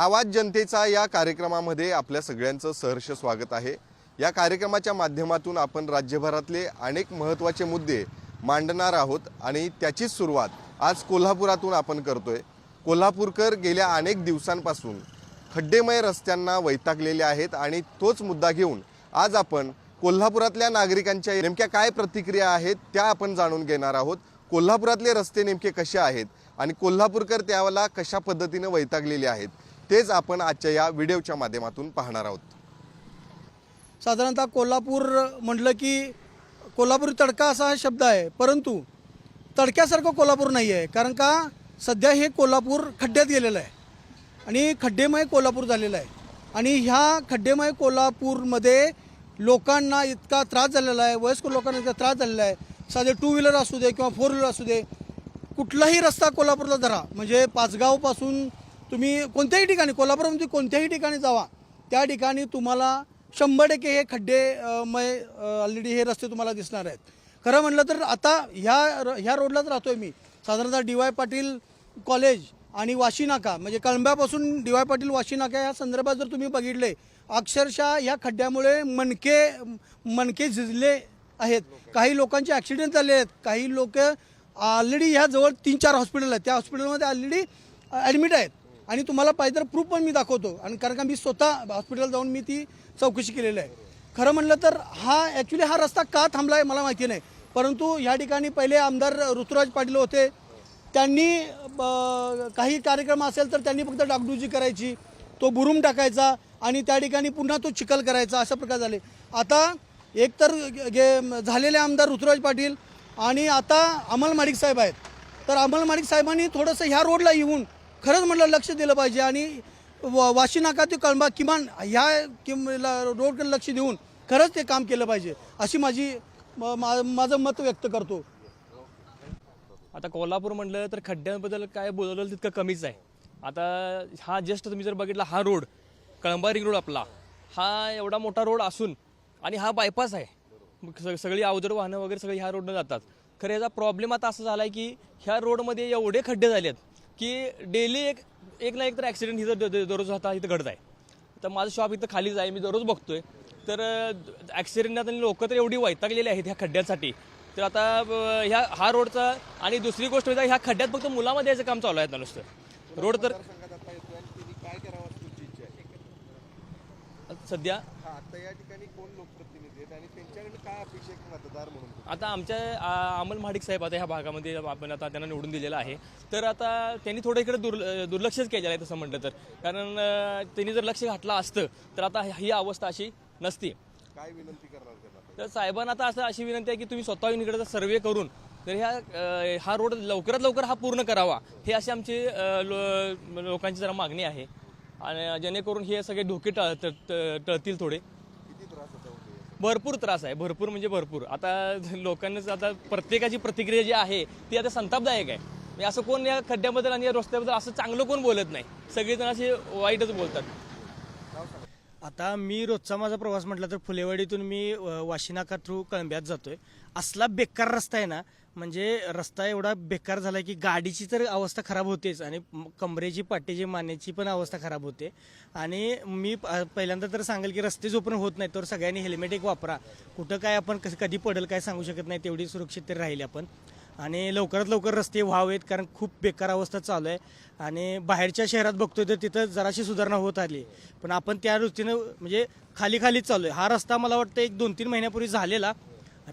आवाज जनतेचा या कार्यक्रमामध्ये आपल्या सगळ्यांचं सहर्ष स्वागत आहे. या कार्यक्रमाच्या माध्यमातून आपण राज्यभरातले अनेक महत्त्वाचे मुद्दे मांडणार आहोत आणि त्याचीच सुरुवात आज कोल्हापुरातून आपण करतोय. कोल्हापूरकर गेल्या अनेक दिवसांपासून खड्डेमय रस्त्यांना वैतागलेले आहेत आणि तोच मुद्दा घेऊन आज आपण कोल्हापुरातल्या नागरिकांच्या नेमक्या काय प्रतिक्रिया आहेत त्या आपण जाणून घेणार आहोत. कोल्हापुरातले रस्ते नेमके कसे आहेत आणि कोल्हापूरकर त्याला कशा पद्धतीने वैतागलेले आहेत? तेच आपण आजच्या या व्हिडिओच्या माध्यमातून पाहणार आहोत. साधारणतः कोल्हापूर म्हटलं की कोल्हापूर तडका असा हा शब्द आहे परंतु तडक्यासारखं कोल्हापूर नाही आहे कारण का सध्या हे कोल्हापूर खड्ड्यात गेलेलं आहे आणि खड्डेमय कोल्हापूर झालेलं आहे. आणि ह्या खड्डेमय कोल्हापूरमध्ये लोकांना इतका त्रास झालेला आहे वयस्कर लोकांना इतका त्रास झालेला आहे. साधे टू व्हीलर असू दे किंवा फोर व्हीलर असू दे कुठलाही रस्ता कोल्हापूरला धरा म्हणजे पाचगावपासून तुम्ही कोणत्याही ठिकाणी कोल्हापूरमध्ये कोणत्याही ठिकाणी जावा. त्या ठिकाणी तुम्हाला शंभर टक्के हे खड्डे मय ऑलरेडी हे रस्ते तुम्हाला दिसणार आहेत. खरं म्हटलं तर आता ह्या र- ह्या रोडलाच राहतोय मी. साधारणतः डी वाय पाटील कॉलेज आणि वाशी नाका म्हणजे कळंब्यापासून डी वाय पाटील वाशी नाका या संदर्भात जर तुम्ही बघितले अक्षरशः ह्या खड्ड्यामुळे मणके मणके झिजले आहेत. काही लोकांचे ॲक्सिडेंट झाले आहेत. काही लोक ऑलरेडी ह्या जवळ तीन चार हॉस्पिटल आहेत. त्या हॉस्पिटलमध्ये ऑलरेडी ॲडमिट आहेत. आणि तुम्हाला पाहिजे तर प्रूफ पण मी दाखवतो. आणि कारण का मी स्वतः हॉस्पिटल जाऊन मी ती चौकशी केलेली आहे. खरं म्हणलं तर हा ॲक्च्युली हा रस्ता का थांबला आहे मला माहिती नाही. परंतु या ठिकाणी पहिले आमदार ऋतुराज पाटील होते. त्यांनी ब- काही कार्यक्रम असेल तर त्यांनी फक्त डागडुजी करायची तो बुरुम टाकायचा आणि त्या ठिकाणी पुन्हा तो चिखल करायचा अशा प्रकार झाले. आता एक तर गे झालेले आमदार ऋतुराज पाटील आणि आता अमल माडिक साहेब आहेत. तर अमल माडिक साहेबांनी थोडंसं ह्या रोडला येऊन खरंच म्हटलं लक्ष दिलं पाहिजे. आणि व- वाशी नाका ते कळंबा किमान ह्या किम रोडकडे लक्ष देऊन खरंच ते काम केलं पाहिजे अशी माझी म- मा- माझं मत व्यक्त करतो. आता कोल्हापूर म्हटलं तर खड्ड्यांबद्दल काय बोलवलं तितकं कमीच आहे. आता हा जस्ट तुम्ही जर बघितला हा रोड कळंबा रिंग रोड आपला हा एवढा मोठा रोड असून आणि हा बायपास आहे. मग सगळी अवजड वाहनं वगैरे सगळी ह्या रोडनं जातात. खरं याचा प्रॉब्लेम आता असा झाला आहे की ह्या रोडमध्ये एवढे खड्डे झाले आहेत की डेली एक एक ना एक तर ॲक्सिडेंट इथं दररोज आता इथं घडत आहे. तर माझं शॉप इथं खालीच आहे मी दररोज बघतोय. तर ॲक्सिडेंटात आणि लोक तर एवढी वैतागलेली आहेत ह्या खड्ड्यांसाठी. तर आता ह्या हा रोडचा आणि दुसरी गोष्ट म्हणजे ह्या खड्ड्यात फक्त मुलामध्ये याचं काम चालू आहे आता नुसतं. रोड तर सध्या? आता या ठिकाणी कोण लोकप्रतिनिधी आहेत आणि त्यांच्याकडे काय अपेक्षा आहे मतदार म्हणून? आता आमच्या अमल महाडिक साहेब आता ह्या भागामध्ये आपण आता त्यांना निवडून दिलेलं आहे. तर आता त्यांनी थोडं इकडे दुर्ल दुर्लक्षच केलेलं आहे तसं म्हटलं तर. कारण त्यांनी जर लक्ष घातलं असतं तर आता ही अवस्था अशी नसती. काय विनंती करणार तर साहेबांना आता असं अशी विनंती आहे की तुम्ही स्वतःहून इकडे सर्वे करून तर ह्या हा रोड लवकरात लवकर हा पूर्ण करावा. हे अशी आमची लोकांची जरा मागणी आहे. आणि जेणेकरून हे सगळे धोके टळ ट- ट- टळतील थोडे. भरपूर त्रास आहे. भरपूर म्हणजे भरपूर. आता लोकांनाच आता प्रत्येकाची प्रतिक्रिया जी आहे ती आता संतापदायक आहे. म्हणजे असं कोण या खड्ड्याबद्दल आणि या रस्त्याबद्दल असं चांगलं कोण बोलत नाही? सगळेजण असे वाईटच बोलतात. आता मी रोजचा माझा प्रवास म्हटला तर फुलेवाडीतून मी वाशिनाका थ्रू कळंब्यात जातोय. असला बेकार रस्ता आहे ना म्हणजे रस्ता एवढा बेकार झाला की गाडीची तर अवस्था खराब होतेच आणि कमरेची पाठीची मानेची पण अवस्था खराब होते. आणि मी पहिल्यांदा तर सांगेल की रस्ते जोपर्यंत होत नाही तर सगळ्यांनी हेल्मेट एक वापरा. कुठं काय आपण कसं कधी पडेल काय सांगू शकत नाही तेवढी सुरक्षित तरी राहील आपण. आणि लवकरात लवकर रस्ते व्हावेत कारण खूप बेकार अवस्था चालू आहे. आणि बाहेरच्या शहरात बघतोय तर तिथं जराशी सुधारणा होत आली. पण आपण त्या दृष्टीनं म्हणजे खाली खालीच चालू आहे. हा रस्ता मला वाटतं एक दोन तीन महिन्यापूर्वी झालेला.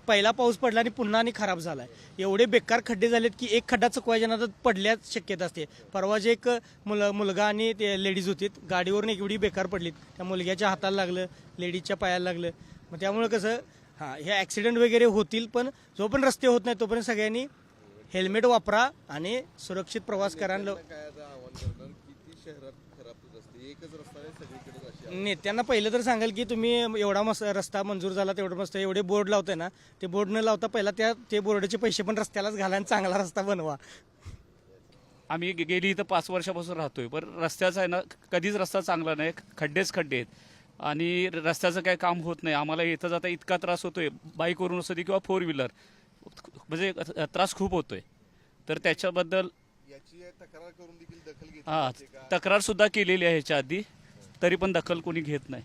पहिला पाऊस पडला आणि पुन्हा आणि खराब झाला आहे एवढे बेकार खड्डे झालेत की एक खड्डा चुकवायच्या नंतर पडल्याच शक्यता असते. परवा जे एक मुल मुलगा आणि ते लेडीज होती गाडीवरून एक एवढी बेकार पडलीत. त्या मुलग्याच्या हाताला लागलं लेडीजच्या पायाला लागलं. मग त्यामुळे कसं हां हे ॲक्सिडेंट वगैरे होतील पण जो पण रस्ते होत नाही तोपर्यंत सगळ्यांनी हेल्मेट वापरा आणि सुरक्षित प्रवास करा शहरात एकच रस्ता आहे सगळीकडे अशी नेत्यांना पहिलं तर सांगाल की तुम्ही एवढा मस्त रस्ता मंजूर झाला तेवढं मस्त एवढे बोर्ड लावताय ना ते बोर्ड न लावता पहिला त्या ते बोर्डाचे पैसे पण रस्त्यालाच घाला आणि चांगला रस्ता बनवा. आम्ही गे- गेली इथं पाच वर्षापासून राहतोय पण रस्त्याचा आहे ना कधीच रस्ता चांगला नाही खड्डेच खड्डे आहेत. आणि रस्त्याचं काही काम होत नाही आम्हाला इथं जाता इतका त्रास होतोय बाईकवरून असू दे किंवा फोर व्हीलर म्हणजे त्रास खूप होतोय. तर त्याच्याबद्दल हा तक्रार सुद्धा केलेली आहे ह्याच्या आधी. तरी पण दखल कोणी घेत नाही.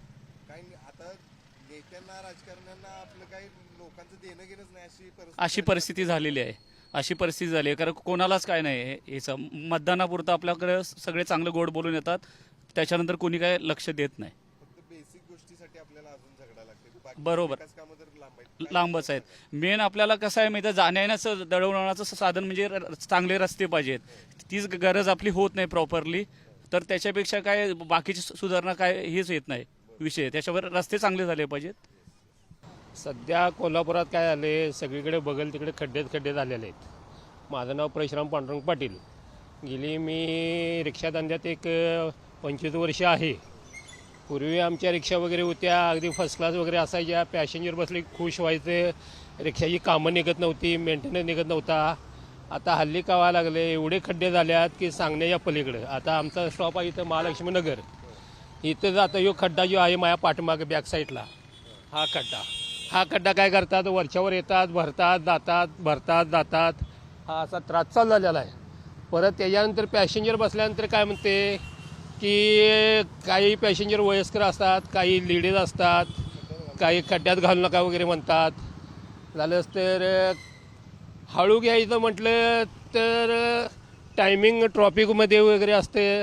अशी परिस्थिती झालेली आहे. अशी परिस्थिती झाली आहे. कारण कोणालाच काय नाही हे- याचं. मतदानापुरतं आपल्याकडे सगळे चांगलं गोड बोलून येतात. त्याच्यानंतर कोणी काय लक्ष देत नाही. फक्त बेसिक गोष्टीसाठी आपल्याला अजून झगडा लागते बरोबर. लांबच आहेत. मेन आपल्याला कसं आहे माहिती जाण्यायेण्याचं दळवण्याचं साधन म्हणजे र- चांगले रस्ते पाहिजेत. तीच गरज आपली होत नाही प्रॉपरली तर त्याच्यापेक्षा काय बाकीची सुधारणा काय हेच येत नाही. विषय त्याच्यावर रस्ते चांगले झाले पाहिजेत. सध्या कोल्हापुरात काय झाले सगळीकडे बगल तिकडे खड्डेच खड्डे झालेले आहेत. माझं नाव परशुराम पांडुरंग पाटील. गेली मी रिक्षा धंद्यात एक पंचवीस वर्ष आहे. पूर्वी आमच्या रिक्षा वगैरे होत्या. अगदी फर्स्ट क्लास वगैरे असायच्या. पॅसेंजर बसले खुश व्हायचे. रिक्षाची कामं निघत नव्हती. मेंटेनन्स निघत नव्हता. आता हल्ली कावा लागले? एवढे खड्डे झाल्यात की सांगण्याच्या पलीकडे. आता आमचा स्टॉप आहे इथं महालक्ष्मी नगर. इथं जातं यो खड्डा जो आहे माझ्या पाठमागे बॅक साईडला हा खड्डा. हा खड्डा काय करतात? वरच्यावर येतात भरतात जातात भरतात जातात. हा असा त्रास चालू झालेला आहे. परत त्याच्यानंतर पॅसेंजर बसल्यानंतर काय म्हणते? की काही पॅसेंजर वयस्कर असतात काही लेडीज असतात काही खड्ड्यात घालू नका वगैरे म्हणतात. झालंच तर हळू घ्यायचं म्हटलं तर टायमिंग ट्रॉफिकमध्ये वगैरे असते.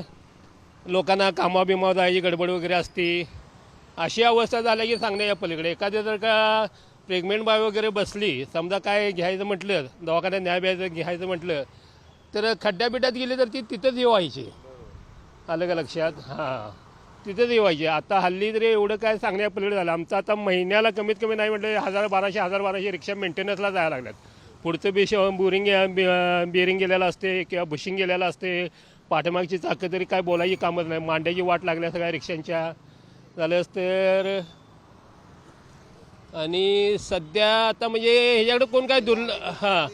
लोकांना कामा बिमा जायची गडबड वगैरे असते. अशी अवस्था झाल्या की सांगण्याच्या पलीकडे. एखाद्या जर का प्रेग्नेंट बाय वगैरे बसली समजा काय घ्यायचं म्हटलं दवाखान्यात न्याय घ्यायचं म्हटलं तर खड्ड्या बिड्यात गेली तर ती तिथंच येवायची आलं का लक्षात? हां. तिथेच येवायची आता हल्ली तरी एवढं काय सांगण्या पलीकडे झालं. आमचं आता महिन्याला कमीत कमी नाही म्हटलं हजार बाराशे हजार बाराशे रिक्षा मेंटेनन्सला जायला लागल्यात. पुढचं बेश बोरिंग बेरिंग गेलेलं असते किंवा बुशिंग गेलेलं असते. पाठीमागची चाकं तरी काय बोलायची कामच नाही. मांड्याची वाट लागल्या सगळ्या रिक्षांच्या. झालंच तर आणि सध्या आता म्हणजे ह्याच्याकडे कोण काय दुर्ल हां.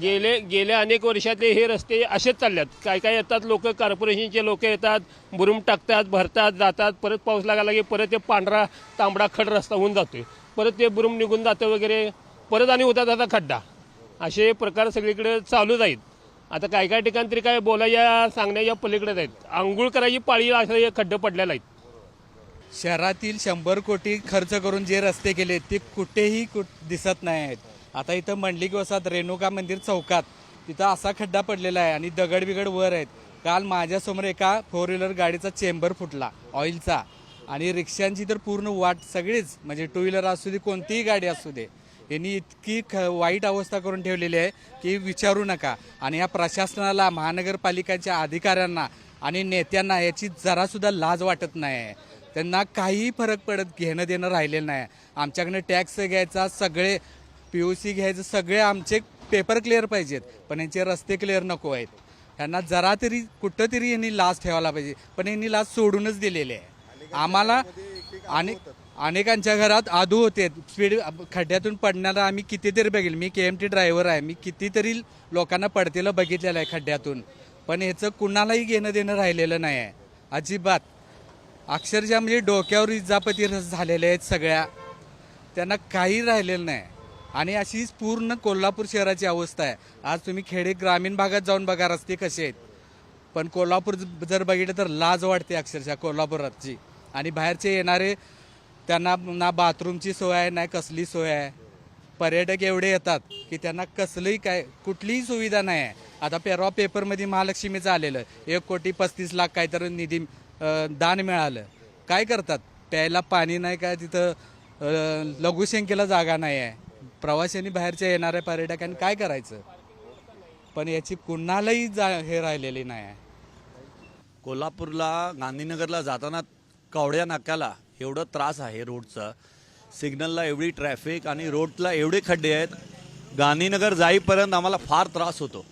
गेले गेल्या अनेक वर्षातले हे रस्ते असेच चालल्यात. काय काय येतात लोक? कॉर्पोरेशनचे लोक येतात बुरुम टाकतात भरतात जातात परत पाऊस लागायला की परत ते पांढरा तांबडा खड रस्ता होऊन जातोय. परत ते बुरुम निघून जातं वगैरे परत आणि होतात आता खड्डा. असे प्रकार सगळीकडे चालूच आहेत. आता काय काय ठिकाणी तरी काय बोलायच्या सांगण्याच्या पलीकडेच आहेत. आंघोळ करायची पाळी असे खड्डे पडलेले आहेत. शहरातील शंभर कोटी खर्च करून जे रस्ते केले ते कुठेही कुठ दिसत नाही आहेत. आता इथं मंडलिक वसात रेणुका मंदिर चौकात. तिथं असा खड्डा पडलेला आहे आणि दगड बिगड वर आहेत. काल माझ्यासमोर एका फोर व्हीलर गाडीचा चेंबर फुटला ऑइलचा आणि रिक्षांची तर पूर्ण वाट सगळीच म्हणजे टू व्हीलर असू दे कोणतीही गाडी असू दे यांनी इतकी ख वाईट अवस्था करून ठेवलेली आहे की विचारू नका. आणि या प्रशासनाला महानगरपालिकेच्या अधिकाऱ्यांना आणि नेत्यांना याची जरासुद्धा लाज वाटत नाही आहे त्यांना काहीही फरक पडत घेणं देणं राहिलेलं नाही. आमच्याकडनं टॅक्स घ्यायचा सगळे पी यू सी घ्यायचं सगळे आमचे पेपर क्लिअर पाहिजेत. पण यांचे रस्ते क्लिअर नको आहेत. त्यांना जरा तरी कुठं तरी यांनी लाज ठेवायला पाहिजे. पण यांनी लाज सोडूनच दिलेली आहे. आम्हाला अनेक अनेकांच्या घरात आदू होते. स्पीड खड्ड्यातून पडणारा आम्ही कितीतरी बघेल मी के एम टी ड्रायव्हर आहे. मी कितीतरी लोकांना पडतेलं बघितलेलं आहे खड्ड्यातून. पण ह्याचं कुणालाही घेणं देणं राहिलेलं नाही आहे. अजिबात. अक्षरशः म्हणजे डोक्यावर इजापती झालेल्या आहेत सगळ्या. त्यांना काही राहिलेलं नाही. आणि अशीच पूर्ण कोल्हापूर शहराची अवस्था आहे. आज तुम्ही खेडे ग्रामीण भागात जाऊन बघा रस्ते कसे आहेत. पण कोल्हापूर जर बघितलं तर लाज वाटते अक्षरशः कोल्हापुरातची. आणि बाहेरचे येणारे त्यांना ना बाथरूमची सोय आहे ना कसली सोय आहे. पर्यटक एवढे येतात की त्यांना कसलंही काय कुठलीही सुविधा नाही आहे. आता परवा पेपरमध्ये महालक्ष्मीचं आलेलं एक कोटी पस्तीस लाख काहीतरी निधी दान मिळालं. काय करतात? प्यायला पाणी नाही काय तिथं लघुशंकेला जागा नाही आहे. प्रवाशांनी बाहेरच्या येणाऱ्या पर्यटकांनी काय करायचं? पण याची कुणालाही जा हे राहिलेली नाही आहे. कोल्हापूरला गांधीनगरला जाताना कवड्या नाक्याला एवढं त्रास आहे रोडचा. सिग्नलला एवढी ट्रॅफिक आणि रोडला एवढे खड्डे आहेत. गांधीनगर जाईपर्यंत आम्हाला फार त्रास होतो.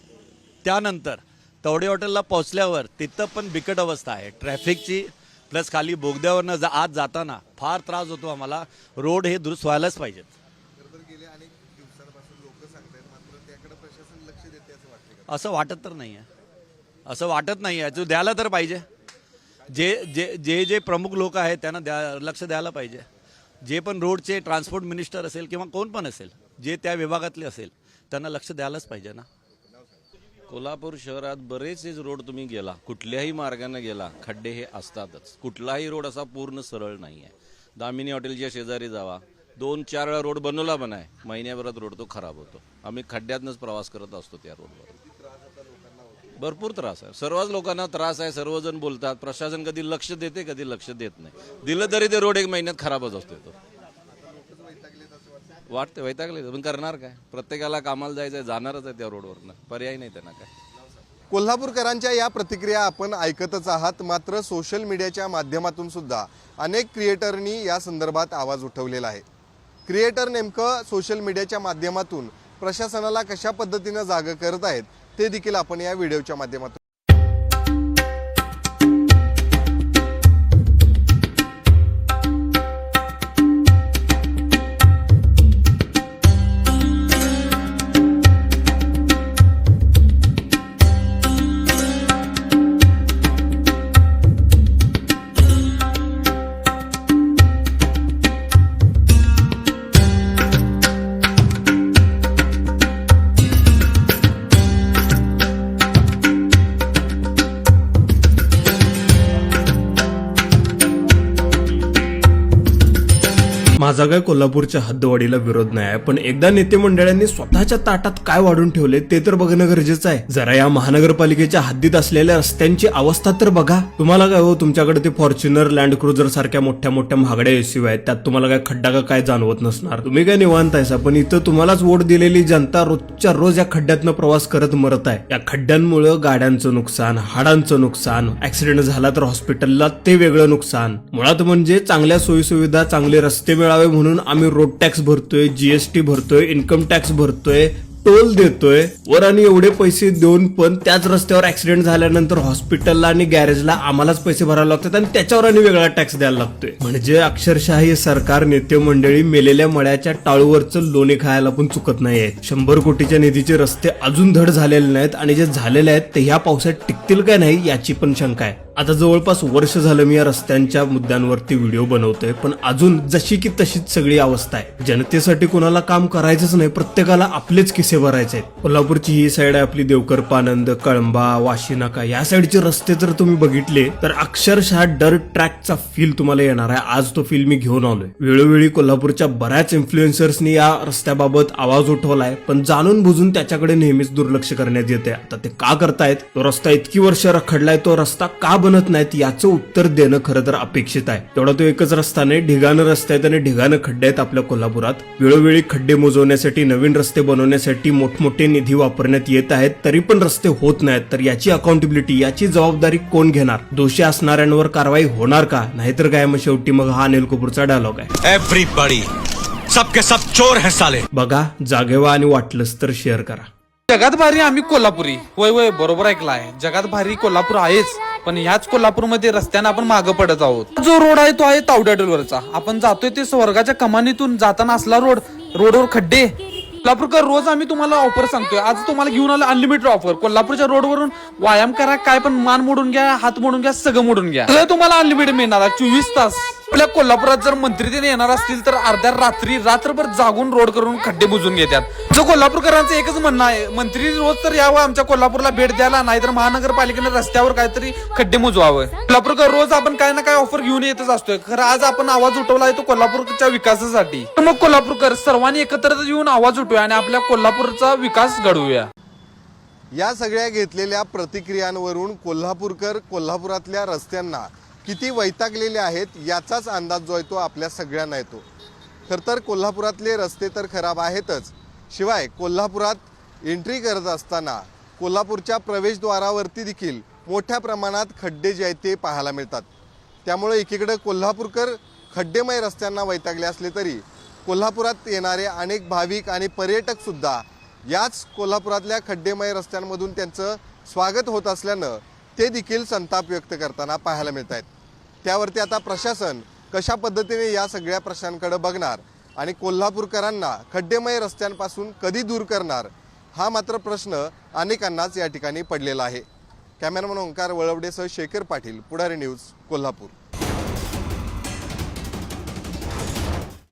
त्यानंतर तवडे हॉटेलला पोहोचल्यावर तिथं पण बिकट अवस्था आहे. ट्रॅफिकची प्लस खाली बोगद्यावरनं जा आत जाताना फार त्रास होतो आम्हाला. रोड हे दुरुस्त व्हायलाच पाहिजेत खरं तर गेले अनेक दिवसांपासून लोक सांगतायत मात्र त्याकडे प्रशासन लक्ष देते असं वाटत तर नाही आहे असं वाटत नाही आहे तो द्यायला तर पाहिजे. जे जे जे जे प्रमुख लोक आहेत त्यांना द्या लक्ष द्यायला पाहिजे. जे पण रोडचे ट्रान्सपोर्ट मिनिस्टर असेल किंवा कोण पण असेल जे त्या विभागातले असेल त्यांना लक्ष द्यायलाच पाहिजे ना. कोल्हापूर शहरात बरेचसेच रोड तुम्ही गेला. कुठल्याही मार्गाने गेला खड्डे हे असतातच. कुठलाही रोड असा पूर्ण सरळ नाही आहे दामिनी हॉटेलच्या शेजारी जावा. दोन चार वेळा रोड बनवला पण आहे. महिन्याभरात रोड तो खराब होतो. आम्ही खड्ड्यातनंच प्रवास करत असतो त्या रोडवर. भरपूर त्रास आहे. सर्वच लोकांना त्रास आहे सर्वजण बोलतात. प्रशासन कधी लक्ष देते कधी लक्ष देत नाही. दिलं तरी ते रोड एक महिन्यात खराबच असतो तो. वाटते वैतागले पण करणार काय? प्रत्येकाला कामाला जायचं आहे जाणारच आहे त्या रोडवरनं. पर्याय नाही त्यांना काय. कोल्हापूरकरांच्या या प्रतिक्रिया आपण ऐकतच आहात. मात्र सोशल मीडियाच्या माध्यमातून सुद्धा अनेक क्रिएटरनी या संदर्भात आवाज उठवलेला आहे. क्रिएटर नेमकं सोशल मीडियाच्या माध्यमातून प्रशासनाला कशा पद्धतीनं जागं करत आहेत ते देखील आपण या व्हिडिओच्या माध्यमातून माझा काय कोल्हापूरच्या हद्दवाढीला विरोध नाही आहे. पण एकदा नेते मंडळांनी स्वतःच्या ताटात काय वाढून ठेवले ते तर बघणं गरजेचं आहे. जरा या महानगरपालिकेच्या हद्दीत असलेल्या रस्त्यांची अवस्था तर बघा. तुम्हाला काय हो तुमच्याकडे ते फॉर्च्युनर लँड क्रुझर सारख्या मोठ्या मोठ्या महागड्या एसीव आहेत. त्यात तुम्हाला काय खड्डा का काय जाणवत नसणार. तुम्ही काय निवांत आहे पण इथं तुम्हालाच वोट दिलेली जनता रोजच्या रोज या खड्ड्यातनं प्रवास करत मरत आहे. या खड्ड्यांमुळे गाड्यांचं नुकसान हाडांचं नुकसान ऍक्सिडेंट झाला तर हॉस्पिटलला ते वेगळं नुकसान. मुळात म्हणजे चांगल्या सोयीसुविधा चांगले रस्ते मिळावे म्हणून आम्ही रोड टॅक्स भरतोय जीएसटी भरतोय इन्कम टॅक्स भरतोय टोल देतोय. वर आणि एवढे पैसे देऊन पण त्याच रस्त्यावर ऍक्सिडेंट झाल्यानंतर हॉस्पिटलला आणि गॅरेजला आम्हालाच पैसे भरावे लागतात आणि त्याच्यावर आणि वेगळा टॅक्स द्यायला लागतोय. म्हणजे अक्षरशः हे सरकार नेते मंडळी मेलेल्या मळ्याच्या टाळूवरचं लोणी खायला पण चुकत नाहीये. शंभर कोटीच्या निधीचे रस्ते अजून धड झालेले नाहीत आणि जे झालेले आहेत ते ह्या पावसात टिकतील काय नाही याची पण शंका आहे. आता जवळपास वर्ष झालं मी या रस्त्यांच्या मुद्द्यांवरती व्हिडिओ बनवतोय पण अजून जशी की तशीच सगळी अवस्था आहे. जनतेसाठी कोणाला काम करायचंच नाही प्रत्येकाला आपलेच किसे भरायचे आहेत. कोल्हापूरची ही साईड आहे आपली देवकर पानंद कळंबा वाशीनाका या साईडचे रस्ते जर तुम्ही बघितले तर अक्षरशः डर ट्रॅकचा फील तुम्हाला येणार आहे. आज तो फील मी घेऊन आलोय. वेळोवेळी कोल्हापूरच्या बऱ्याच इन्फ्लुएन्सर्सनी या रस्त्याबाबत आवाज उठवलाय पण जाणून बुजून त्याच्याकडे नेहमीच दुर्लक्ष करण्यात येते आता ते का करतायत? तो रस्ता इतकी वर्ष रखडलाय तो रस्ता का बनत नाहीत याचं उत्तर देणं खरं तर अपेक्षित आहे. तेवढा तो एकच रस्ता नाही ढिगानं रस्ते आहेत आणि ढिगानं खड्डे आहेत आपल्या कोल्हापुरात. वेळोवेळी खड्डे मोजवण्यासाठी नवीन रस्ते बनवण्यासाठी मोठमोठे निधी वापरण्यात येत आहेत तरी पण रस्ते होत नाहीत. तर याची अकाउंटेबिलिटी याची जबाबदारी कोण घेणार? दोषी असणाऱ्यांवर कारवाई होणार का? नाहीतर काय मग शेवटी मग हा अनिल कपूरचा डायलॉग आहे. एवरीबॉडी सबके सब चोर है साले. बघा जागेवा आणि वाटलंच तर शेअर करा. जगात भारी आम्ही कोल्हापुरी. होय होय बरोबर ऐकला आहे जगात भारी कोल्हापूर आहेच. पण ह्याच कोल्हापूरमध्ये रस्त्याने आपण मागं पडत आहोत. जो रोड आहे तो आहे तावड्याडोलवरचा आपण जातोय ते स्वर्गाच्या कमानीतून जाताना असला रोड रोडवर खड्डे. कोल्हापूरकर रोज आम्ही तुम्हाला ऑफर सांगतोय. आज तुम्हाला घेऊन आलो अनलिमिटेड ऑफर कोल्हापूरच्या रोडवरून व्यायाम करा काय पण मान मोडून घ्या हात मोडून घ्या सगळं मोडून घ्या. सगळं तुम्हाला अनलिमिटेड मिळणार चोवीस तास. आपल्या कोल्हापुरात जर मंत्री ते येणार असतील तर अर्ध्या रात्री रात्रभर जागून रोड करून खड्डे बुजून घेतात जो कोल्हापूरकरांचं एकच म्हणणं आहे मंत्री रोज तर यावं आमच्या कोल्हापूरला भेट द्यायला नाहीतर महानगरपालिकेने रस्त्यावर काहीतरी खड्डे मुजवावं. कोल्हापूरकर रोज आपण काय ना काय ऑफर घेऊन येतच असतोय. खरं आज आपण आवाज उठवला आहे तो कोल्हापूरच्या विकासासाठी. तर मग कोल्हापूरकर सर्वांनी एकत्र येऊन आवाज उठवूया आणि आपल्या कोल्हापूरचा विकास घडवूया. या सगळ्या घेतलेल्या प्रतिक्रियांवरून कोल्हापूरकर कोल्हापुरातल्या रस्त्यांना किती वैतागलेले आहेत याचाच अंदाज जो आहे तो आपल्या सगळ्यांना येतो. खरं तर कोल्हापुरातले रस्ते तर खराब आहेतच. शिवाय कोल्हापुरात एंट्री करत असताना कोल्हापूरच्या प्रवेशद्वारावरती देखील मोठ्या प्रमाणात खड्डे जे आहेत ते पाहायला मिळतात. त्यामुळे एकीकडे कोल्हापूरकर खड्डेमय रस्त्यांना वैतागले असले तरी कोल्हापुरात येणारे अनेक भाविक आणि पर्यटकसुद्धा याच कोल्हापुरातल्या खड्डेमय रस्त्यांमधून त्यांचं स्वागत होत असल्यानं ते देखील संताप व्यक्त करताना पाहायला मिळत आहेत. त्यावरती आता प्रशासन कशा पद्धतीने या सगळ्या प्रश्नांकडे बघणार आणि कोल्हापूरकरांना खड्डेमय रस्त्यांपासून कधी दूर करणार हा मात्र प्रश्न अनेकांनाच या ठिकाणी पडलेला आहे. कॅमेरामन ओंकार वळवडेसह शेखर पाटील पुढारी न्यूज कोल्हापूर.